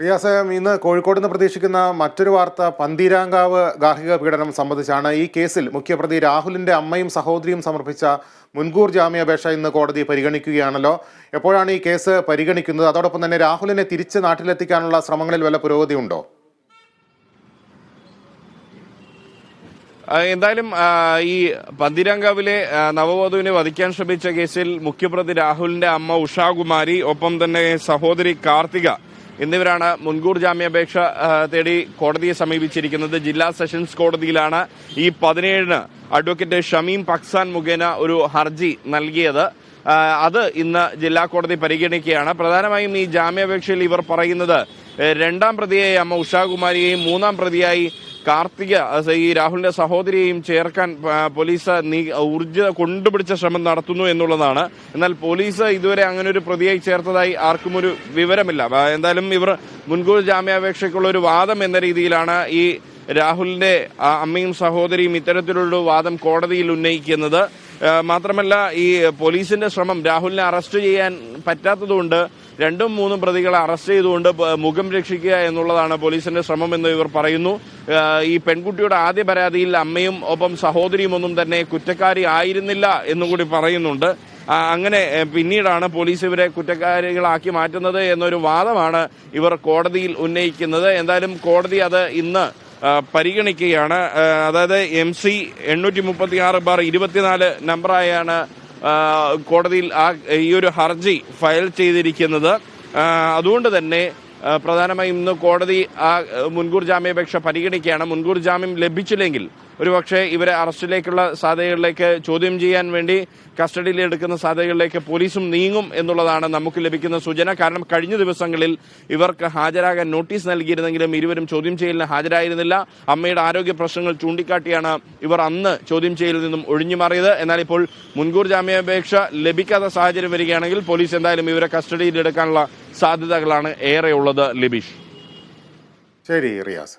റിയാസ് ഇന്ന് കോഴിക്കോട് നിന്ന് പ്രതീക്ഷിക്കുന്ന മറ്റൊരു വാർത്ത പന്തീരാങ്കാവ് ഗാർഹിക പീഡനം സംബന്ധിച്ചാണ്. ഈ കേസിൽ മുഖ്യപ്രതി രാഹുലിന്റെ അമ്മയും സഹോദരിയും സമർപ്പിച്ച മുൻകൂർ ജാമ്യാപേക്ഷ ഇന്ന് കോടതി പരിഗണിക്കുകയാണല്ലോ. എപ്പോഴാണ് ഈ കേസ് പരിഗണിക്കുന്നത്? അതോടൊപ്പം തന്നെ രാഹുലിനെ തിരിച്ച് നാട്ടിലെത്തിക്കാനുള്ള ശ്രമങ്ങളിൽ വല്ല പുരോഗതി ഉണ്ടോ എന്തായാലും ഈ പന്തിരാങ്കാവിലെ നവവധുവിനെ വധിക്കാൻ ശ്രമിച്ച കേസിൽ മുഖ്യപ്രതി രാഹുലിന്റെ അമ്മ ഉഷാകുമാരി ഒപ്പം തന്നെ സഹോദരി കാർത്തിക എന്നിവരാണ് മുൻകൂർ ജാമ്യാപേക്ഷ തേടി കോടതിയെ സമീപിച്ചിരിക്കുന്നത്. ജില്ലാ സെഷൻസ് കോടതിയിലാണ് ഈ പതിനേഴിന് അഡ്വക്കേറ്റ് ഷമീം പക്സാൻ മുഖേന ഒരു ഹർജി നൽകിയത്. അത് ഇന്ന് ജില്ലാ കോടതി പരിഗണിക്കുകയാണ്. പ്രധാനമായും ഈ ജാമ്യാപേക്ഷയിൽ ഇവർ പറയുന്നത് രണ്ടാം പ്രതിയായി അമ്മ ഉഷാകുമാരിയെയും മൂന്നാം പ്രതിയായി കാർത്തിക ഈ രാഹുലിന്റെ സഹോദരിയെയും ചേർക്കാൻ പോലീസ് നീ ഊർജ കൊണ്ടുപിടിച്ച ശ്രമം നടത്തുന്നു എന്നുള്ളതാണ്. എന്നാൽ പോലീസ് ഇതുവരെ അങ്ങനെ ഒരു പ്രതിയായി ചേർത്തതായി ആർക്കും ഒരു വിവരമില്ല എന്തായാലും ഇവർ മുൻകൂർ ജാമ്യാപേക്ഷയ്ക്കുള്ള ഒരു വാദം എന്ന രീതിയിലാണ് ഈ രാഹുലിന്റെ അമ്മയും സഹോദരിയും ഇത്തരത്തിലുള്ള വാദം കോടതിയിൽ ഉന്നയിക്കുന്നത്. മാത്രമല്ല ഈ പോലീസിന്റെ ശ്രമം രാഹുലിനെ അറസ്റ്റ് ചെയ്യാൻ പറ്റാത്തതുകൊണ്ട് രണ്ടും മൂന്നും പ്രതികളെ അറസ്റ്റ് ചെയ്തുകൊണ്ട് മുഖം രക്ഷിക്കുക എന്നുള്ളതാണ് പോലീസിന്റെ ശ്രമം എന്ന് ഇവർ പറയുന്നു. ഈ പെൺകുട്ടിയുടെ ആദ്യ പരാതിയിൽ അമ്മയും ഒപ്പം സഹോദരിയും ഒന്നും തന്നെ കുറ്റക്കാരി ആയിരുന്നില്ല എന്നും കൂടി പറയുന്നുണ്ട്. അങ്ങനെ പിന്നീടാണ് പോലീസ് ഇവരെ കുറ്റക്കാരികളാക്കി മാറ്റുന്നത് എന്നൊരു വാദമാണ് ഇവർ കോടതിയിൽ ഉന്നയിക്കുന്നത്. എന്തായാലും കോടതി അത് ഇന്ന് പരിഗണിക്കുകയാണ്. അതായത് എം സി എണ്ണൂറ്റി മുപ്പത്തി ആറ് ബാർ ഇരുപത്തിനാല് നമ്പറായാണ് കോടതിയിൽ ആ ഈ ഒരു ഹർജി ഫയൽ ചെയ്തിരിക്കുന്നത്. അതുകൊണ്ട് തന്നെ പ്രധാനമായും ഇന്ന് കോടതി ആ മുൻകൂർ ജാമ്യാപേക്ഷ പരിഗണിക്കുകയാണ്. മുൻകൂർ ജാമ്യം ലഭിച്ചില്ലെങ്കിൽ ഒരുപക്ഷെ ഇവരെ അറസ്റ്റിലേക്കുള്ള സാധ്യതകളിലേക്ക് ചോദ്യം ചെയ്യാൻ വേണ്ടി കസ്റ്റഡിയിൽ എടുക്കുന്ന സാധ്യതകളിലേക്ക് പോലീസും നീങ്ങും എന്നുള്ളതാണ് നമുക്ക് ലഭിക്കുന്ന സൂചന. കാരണം കഴിഞ്ഞ ദിവസങ്ങളിൽ ഇവർക്ക് ഹാജരാകാൻ നോട്ടീസ് നൽകിയിരുന്നെങ്കിലും ഇരുവരും ചോദ്യം ചെയ്യലിന് ഹാജരായിരുന്നില്ല. അമ്മയുടെ ആരോഗ്യ പ്രശ്നങ്ങൾ ചൂണ്ടിക്കാട്ടിയാണ് ഇവർ അന്ന് ചോദ്യം ചെയ്യലിൽ നിന്നും ഒഴിഞ്ഞു മാറിയത്. എന്നാൽ ഇപ്പോൾ മുൻകൂർ ജാമ്യാപേക്ഷ ലഭിക്കാത്ത സാഹചര്യം വരികയാണെങ്കിൽ പോലീസ് എന്തായാലും ഇവരെ കസ്റ്റഡിയിൽ എടുക്കാനുള്ള സാധ്യതകളാണ് ഏറെയുള്ളത് ലിബീഷ്. ശരി റിയാസ്.